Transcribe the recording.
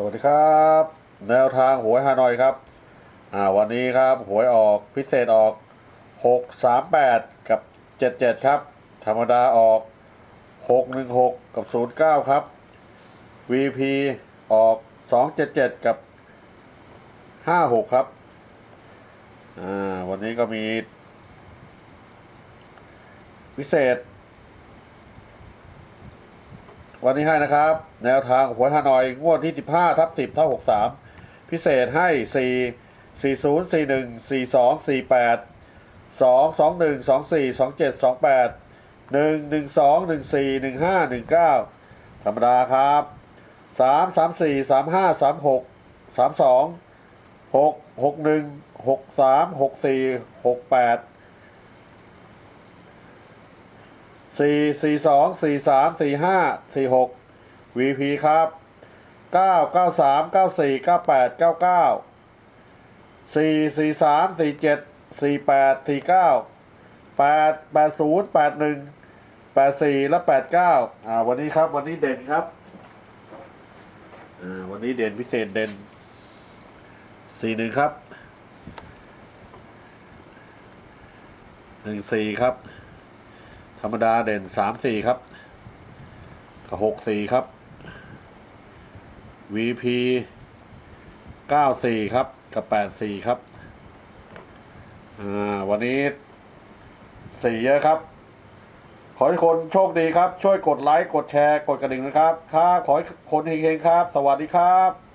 สวัสดีครับ แนวทางหวยฮานอยครับอ่าวันนี้ครับหวยออกพิเศษออกหกสามแปดกับเจ็ดเจ็ดครับ ธรรมดาออกหกหนึ่งหกกับศูนย์เก้าครับ VP ออกสองเจ็ดเจ็ดกับห้าหกครับอ่าวันนี้ก็มี พิเศษ วันนี้ให้นะครับ แนวทางหัวฮานอยงวดที่ 15ทับ10เท่า63 พิเศษให้ 4 40 41 42 48 2 21 24 27 28 1 12 14 15 19 ธรรมดาครับ 3 34 35 36 32 6 61 63 64 68 สี่สี่สองสี่สามสี่ห้าสี่หก VP ครับเก้าเก้าสามเก้าสี่เก้าแปดเก้าเก้าสี่สี่สามสี่เจ็ดสี่แปดสี่เก้าแปดแปดศูนย์แปดหนึ่งแปดสี่และแปดเก้าอ่าวันนี้ครับวันนี้เด่นครับอ่าวันนี้เด่นพิเศษเด่นสี่หนึ่งครับหนึ่งสี่ครับ ธรรมดาเด่นสามสี่ครับกับหกสี่ครับ VP เก้าสี่ครับ กับแปดสี่ครับ อ่า วันนี้สี่เยอะครับ ขอให้คนโชคดีครับ ช่วยกดไลค์ กดแชร์ กดกระดิ่งนะครับ ครับ ขอให้คนเฮงๆครับ สวัสดีครับ